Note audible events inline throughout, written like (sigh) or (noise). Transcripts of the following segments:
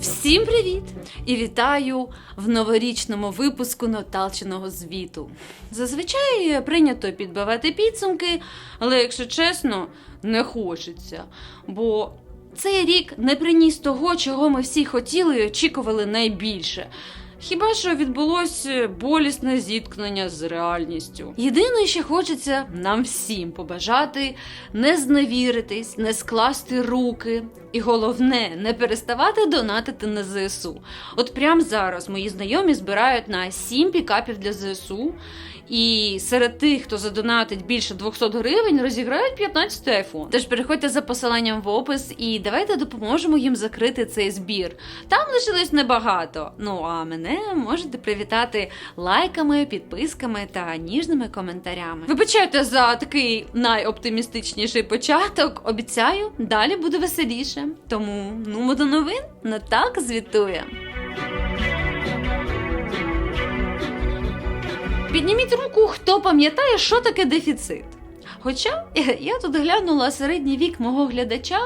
Всім привіт! І вітаю в новорічному випуску Наталченого звіту. Зазвичай прийнято підбивати підсумки, але якщо чесно, не хочеться. Бо цей рік не приніс того, чого ми всі хотіли і очікували найбільше. Хіба що відбулось болісне зіткнення з реальністю. Єдине, що хочеться нам всім побажати не зневіритись, не скласти руки. І головне, не переставати донатити на ЗСУ. От прямо зараз мої знайомі збирають на 7 пікапів для ЗСУ. І серед тих, хто задонатить більше 200 гривень, розіграють 15 айфон. Тож переходьте за посиланням в опис і давайте допоможемо їм закрити цей збір. Там лишилось небагато. Ну а мене можете привітати лайками, підписками та ніжними коментарями. Вибачайте за такий найоптимістичніший початок. Обіцяю, далі буде веселіше. Тому ну до новин Наталка звітує. Підніміть руку, хто пам'ятає, що таке дефіцит. Хоча (laughs) я тут глянула середній вік мого глядача,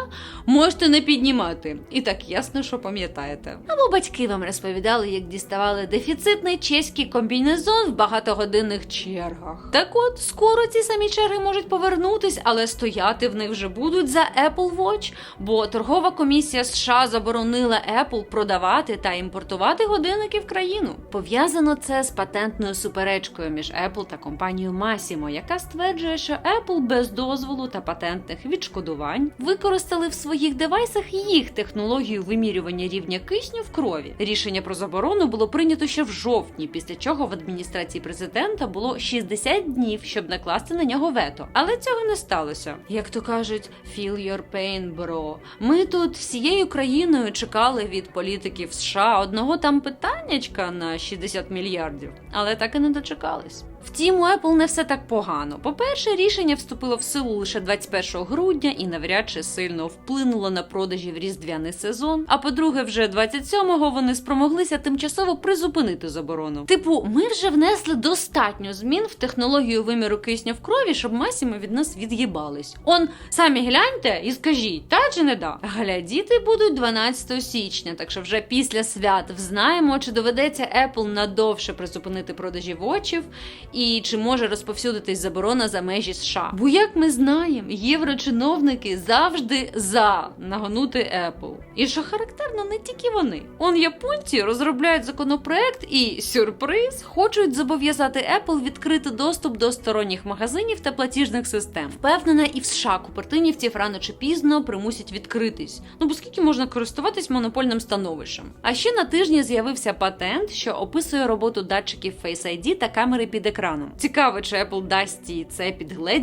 можете не піднімати. І так ясно, що пам'ятаєте. Або батьки вам розповідали, як діставали дефіцитний чеський комбінезон в багатогодинних чергах. Так от, скоро ці самі черги можуть повернутись, але стояти в них вже будуть за Apple Watch, бо торгова комісія США заборонила Apple продавати та імпортувати годинники в країну. Пов'язано це з патентною суперечкою між Apple та компанією Massimo, яка стверджує, що Apple без дозволу та патентних відшкодувань використали в своїх девайсах їх технологію вимірювання рівня кисню в крові. Рішення про заборону було прийнято ще в жовтні, після чого в адміністрації президента було 60 днів, щоб накласти на нього вето. Але цього не сталося. Як то кажуть, feel your pain, bro. Ми тут всією країною чекали від політиків США одного там питаннячка на 60 мільярдів, але так і не дочекались. Втім, у Apple не все так погано. По-перше, рішення вступило в силу лише 21 грудня і навряд чи сильно вплинуло на продажі в різдвяний сезон. А по-друге, вже 27-го вони спромоглися тимчасово призупинити заборону. Типу, ми вже внесли достатньо змін в технологію виміру кисню в крові, щоб масіми від нас від'їбались. Он самі гляньте і скажіть, та чи не да? Глядіти будуть 12 січня, так що вже після свят взнаємо, чи доведеться Apple надовше призупинити продажі вочів і чи може розповсюдитись заборона за межі США. Бо як ми знаємо, єврочиновники завжди за нагонути Apple. І що характерно, не тільки вони. Он японці розробляють законопроект і сюрприз хочуть зобов'язати Apple відкрити доступ до сторонніх магазинів та платіжних систем. Впевнена, і в США купертинівців рано чи пізно примусять відкритись. Ну бо скільки можна користуватись монопольним становищем? А ще на тижні з'явився патент, що описує роботу датчиків Face ID та камери під екраном. Цікаво, чи Apple дасть їй це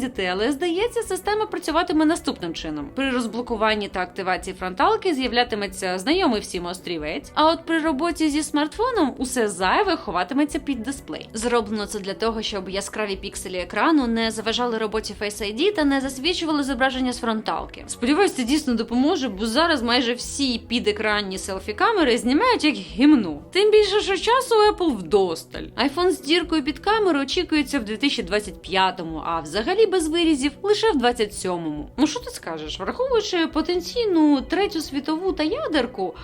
підгледіти, але здається, система працюватиме наступним чином. При розблокуванні та активації фронталки з'являтиметься знайомий всім острівець. А от при роботі зі смартфоном усе зайве ховатиметься під дисплей. Зроблено це для того, щоб яскраві пікселі екрану не заважали роботі Face ID та не засвічували зображення з фронталки. Сподіваюсь, це дійсно допоможе, бо зараз майже всі підекранні селфі-камери знімають як гімну. Тим більше, що часу Apple вдосталь. iPhone з діркою під камеру очікується в 2025-му, а взагалі без вирізів лише в 27-му. Ну що ти скажеш, враховуючи потенційну третю світову та ядерку.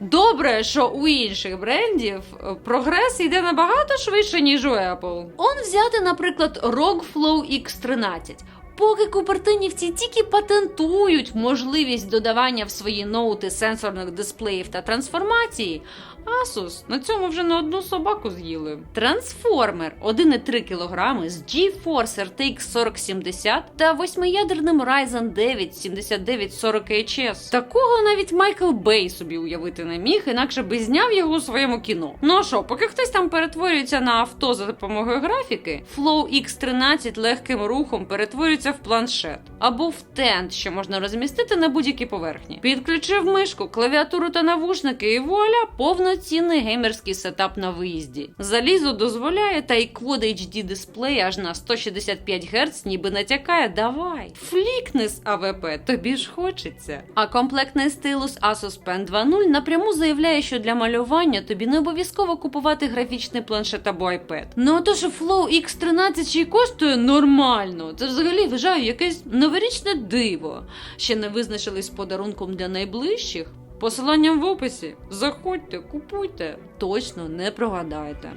Добре, що у інших брендів е, прогрес йде набагато швидше, ніж у Apple. Он взяти, наприклад, ROG Flow X13. Поки купертинівці тільки патентують можливість додавання в свої ноути сенсорних дисплеїв та трансформації, Asus на цьому вже не одну собаку з'їли. Трансформер 1,3 кг з GeForce RTX 4070 та восьмиядерним Ryzen 9 7940 HS. Такого навіть Майкл Бей собі уявити не міг, інакше би зняв його у своєму кіно. Ну а що, поки хтось там перетворюється на авто за допомогою графіки, Flow X13 легким рухом перетворюється в планшет або в тент, що можна розмістити на будь-якій поверхні. Підключив мишку, клавіатуру та навушники, і вуаля, повноцінний геймерський сетап на виїзді. Залізо дозволяє, та й Quad HD дисплей аж на 165 Гц ніби натякає. Давай, флікни з АВП, тобі ж хочеться. А комплектний стилус Asus Pen 2.0 напряму заявляє, що для малювання тобі не обов'язково купувати графічний планшет або iPad. Ну а то, що Flow X13 ще й коштує нормально, це взагалі вважаю якесь новорічне диво. Ще не визначились подарунком для найближчих. Посилання в описі. Заходьте, купуйте. Точно не прогадаєте.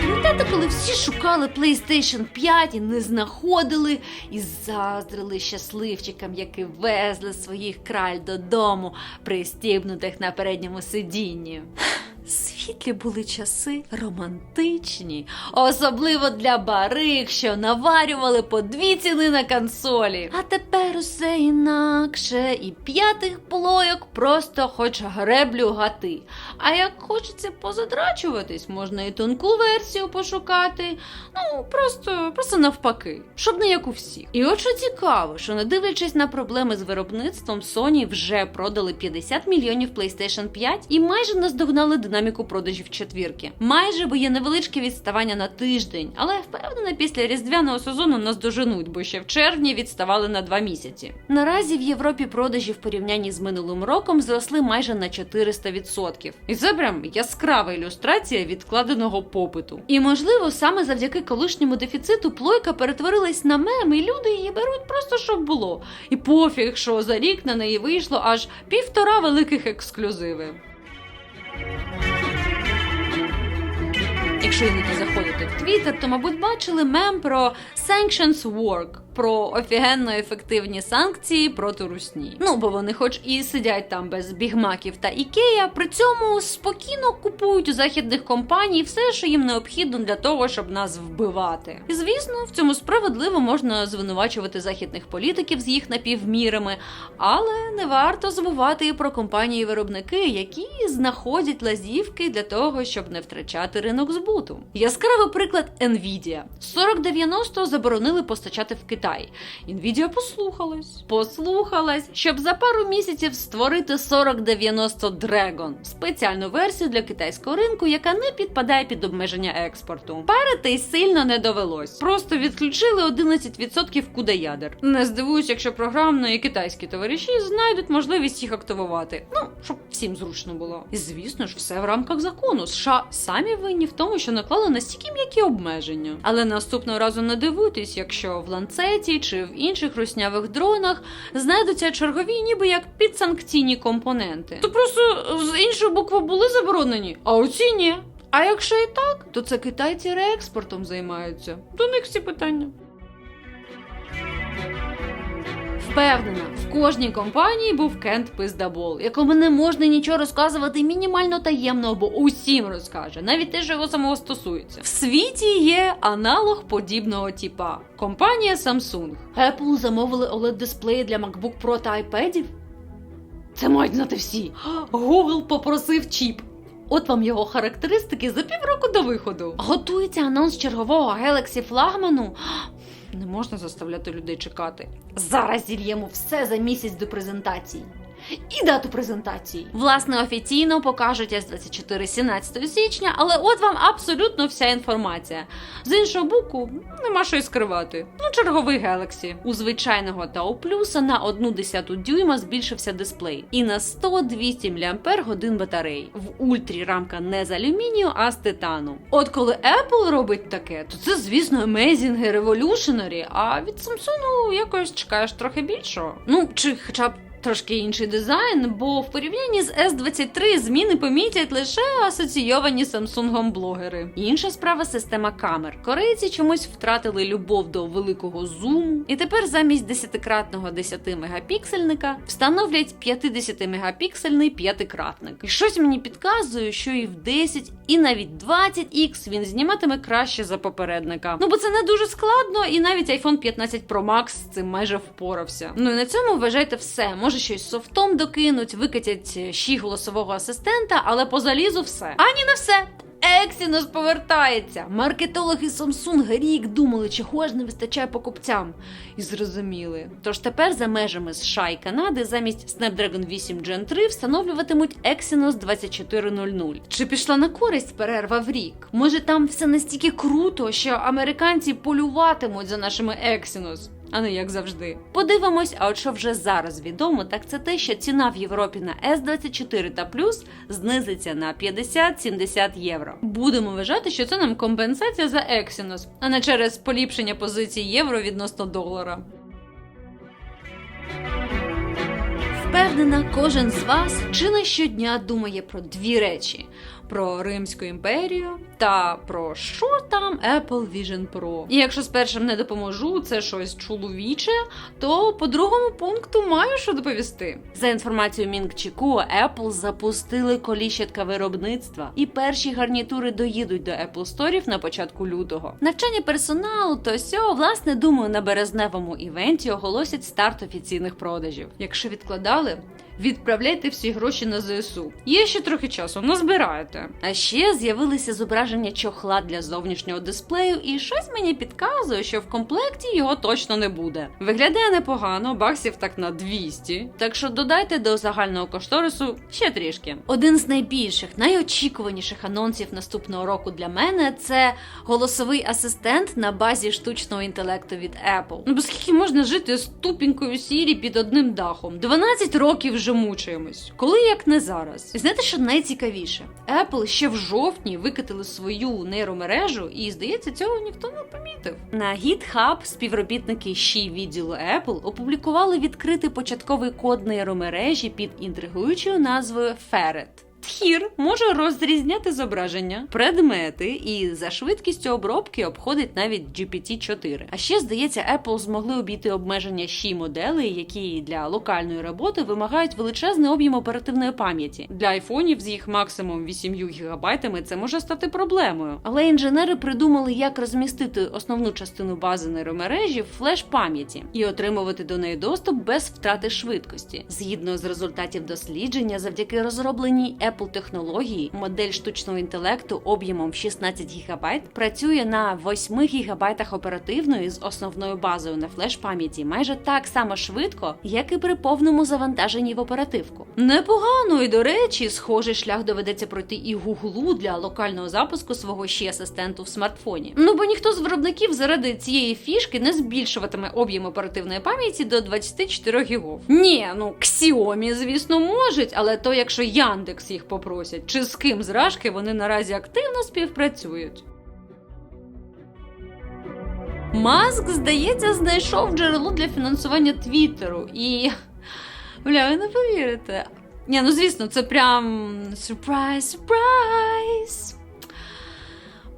Пам'ятаєте, коли всі шукали PlayStation 5 і не знаходили, і заздрили щасливчикам, які везли своїх краль додому, пристібнутих на передньому сидінні. Світлі були часи романтичні, особливо для бариг, що наварювали по дві ціни на консолі. А тепер усе інакше, і п'ятих плойок просто хоч греблю гати. А як хочеться позадрачуватись, можна і тонку версію пошукати. Ну, просто, просто навпаки, щоб не як у всіх. І от що цікаво, що не дивлячись на проблеми з виробництвом, Sony вже продали 50 мільйонів PlayStation 5 і майже наздогнали динаміку продажів четвірки. Майже, бо є невеличке відставання на тиждень, але впевнена, після різдвяного сезону нас доженуть, бо ще в червні відставали на два місяці. Наразі в Європі продажі в порівнянні з минулим роком зросли майже на 400%. І це прям яскрава ілюстрація відкладеного попиту. І можливо, саме завдяки колишньому дефіциту плойка перетворилась на мем, і люди її беруть просто щоб було. І пофіг, що за рік на неї вийшло аж півтора великих ексклюзиви. Якщо іноді заходите в Твіттер, то, мабуть, бачили мем про Sanctions Work, про офігенно ефективні санкції проти русні. Ну, бо вони, хоч і сидять там без бігмаків та ікея, при цьому спокійно купують у західних компаній все, що їм необхідно для того, щоб нас вбивати. І звісно, в цьому справедливо можна звинувачувати західних політиків з їх напівмірами, але не варто забувати і про компанії-виробники, які знаходять лазівки для того, щоб не втрачати ринок збуту. Яскравий приклад Nvidia. 4090 заборонили постачати в Китай. Nvidia послухалась, послухалась, щоб за пару місяців створити 4090 Dragon, спеціальну версію для китайського ринку, яка не підпадає під обмеження експорту. Парити й сильно не довелось. Просто відключили 11% кудеядер. Не здивуюсь, якщо програмно і китайські товариші знайдуть можливість їх активувати. Ну, щоб всім зручно було. І звісно ж, все в рамках закону. США самі винні в тому, що наклали настільки м'які обмеження. Але наступного разу не дивуйтесь, якщо в ланцеті чи в інших руснявих дронах знайдуться чергові, ніби як підсанкційні компоненти. То просто з іншої букви були заборонені, а оці ні. А якщо і так, то це китайці реекспортом займаються. До них всі питання. Впевнена, в кожній компанії був Кент Пиздабол, якому не можна нічого розказувати мінімально таємно, бо усім розкаже, навіть те, що його самого стосується. В світі є аналог подібного типа компанія Samsung. Apple замовили oled дисплеї для MacBook Pro та iPadів? Це мають знати всі. Google попросив чіп. От вам його характеристики за півроку до виходу. Готується анонс чергового Galaxy флагману. Не можна заставляти людей чекати. Зараз зільємо все за місяць до презентації. І дату презентації. Власне, офіційно покажуть S24 17 січня, але от вам абсолютно вся інформація. З іншого боку, нема що й скривати. Ну, черговий Galaxy. У звичайного та у плюса на 1 десяту дюйма збільшився дисплей. І на 100-200 мАч батарей. В ультрі рамка не з алюмінію, а з титану. От коли Apple робить таке, то це, звісно, amazing і revolutionary, а від Samsung якось чекаєш трохи більшого. Ну, чи хоча б трошки інший дизайн, бо в порівнянні з S23 зміни помітять лише асоційовані Samsung блогери. Інша справа система камер. Корейці чомусь втратили любов до великого зуму, і тепер замість 10-кратного 10 мегапіксельника встановлять 50 мегапіксельний п'ятикратник. І щось мені підказує, що і в 10, і навіть 20X він зніматиме краще за попередника. Ну бо це не дуже складно, і навіть iPhone 15 Pro Max з цим майже впорався. Ну і на цьому вважайте все. Може щось софтом докинуть, викатять щі голосового асистента, але по залізу все. Ані не все. Exynos повертається. Маркетологи Samsung рік думали, чого ж не вистачає покупцям. І зрозуміли. Тож тепер за межами США і Канади замість Snapdragon 8 Gen 3 встановлюватимуть Exynos 2400. Чи пішла на користь перерва в рік? Може там все настільки круто, що американці полюватимуть за нашими Exynos? А не як завжди. Подивимось, а от що вже зараз відомо, так це те, що ціна в Європі на S24 та плюс знизиться на 50-70 євро. Будемо вважати, що це нам компенсація за Exynos, а не через поліпшення позиції євро відносно долара. Впевнена, кожен з вас чи не щодня думає про дві речі: про Римську імперію та про що там Apple Vision Pro. І якщо з першим не допоможу, це щось чоловіче, то по другому пункту маю що доповісти. За інформацією Мінкчіку, Apple запустили коліщатка виробництва, і перші гарнітури доїдуть до Apple Сторів на початку лютого. Навчання персоналу то сьо, власне, думаю, на березневому івенті оголосять старт офіційних продажів. Якщо відкладали. Відправляйте всі гроші на ЗСУ. Є ще трохи часу, назбираєте. А ще з'явилися зображення чохла для зовнішнього дисплею, і щось мені підказує, що в комплекті його точно не буде. Виглядає непогано, баксів так на 200, Так що додайте до загального кошторису ще трішки. Один з найбільших, найочікуваніших анонсів наступного року для мене це голосовий асистент на базі штучного інтелекту від Apple. Ну бо скільки можна жити з тупінькою сірі під одним дахом? 12 років вже мучаємось. Коли як не зараз. І знаєте, що найцікавіше? Apple ще в жовтні викатили свою нейромережу, і здається, цього ніхто не помітив. На GitHub співробітники ще відділу Apple опублікували відкритий початковий код нейромережі під інтригуючою назвою Ferret. Тхір може розрізняти зображення, предмети і за швидкістю обробки обходить навіть GPT-4. А ще здається, Apple змогли обійти обмеження щі моделей, які для локальної роботи вимагають величезний об'єм оперативної пам'яті. Для айфонів з їх максимум 8 гігабайтами це може стати проблемою. Але інженери придумали, як розмістити основну частину бази нейромережі в флеш пам'яті і отримувати до неї доступ без втрати швидкості. Згідно з результатів дослідження, завдяки розробленій Apple технології, модель штучного інтелекту об'ємом 16 ГБ працює на 8 ГБ оперативної з основною базою на флеш пам'яті майже так само швидко, як і при повному завантаженні в оперативку. Непогано і до речі, схожий шлях доведеться пройти і Гуглу для локального запуску свого ще асистенту в смартфоні. Ну бо ніхто з виробників заради цієї фішки не збільшуватиме об'єм оперативної пам'яті до 24 гігов. Ні, ну Xiaomi, звісно, можуть, але то якщо Яндекс їх попросять, чи з ким з Рашки вони наразі активно співпрацюють. Маск, здається, знайшов джерело для фінансування Твіттеру і. Бля, ви не повірите. Ні, ну звісно, це прям сюрприз, сюрприз.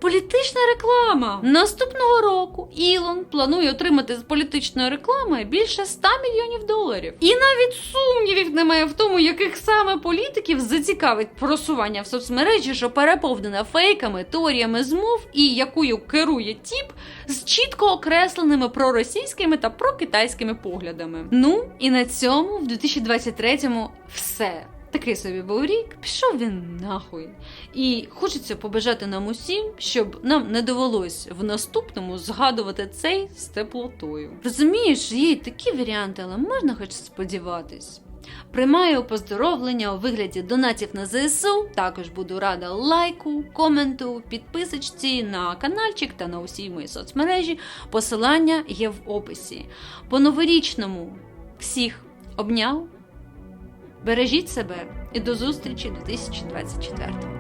Політична реклама. Наступного року Ілон планує отримати з політичної реклами більше 100 мільйонів доларів. І навіть сумнівів немає в тому, яких саме політиків зацікавить просування в соцмережі, що переповнена фейками, теоріями змов і якою керує тіп з чітко окресленими проросійськими та прокитайськими поглядами. Ну і на цьому в 2023-му все. Такий собі був рік, пішов він нахуй. І хочеться побажати нам усім, щоб нам не довелось в наступному згадувати цей з теплотою. Розумієш, є й такі варіанти, але можна хоч сподіватись. Приймаю поздоровлення у вигляді донатів на ЗСУ. Також буду рада лайку, коменту, підписочці на каналчик та на усі мої соцмережі. Посилання є в описі. По новорічному всіх обняв. Бережіть себе і до зустрічі у 2024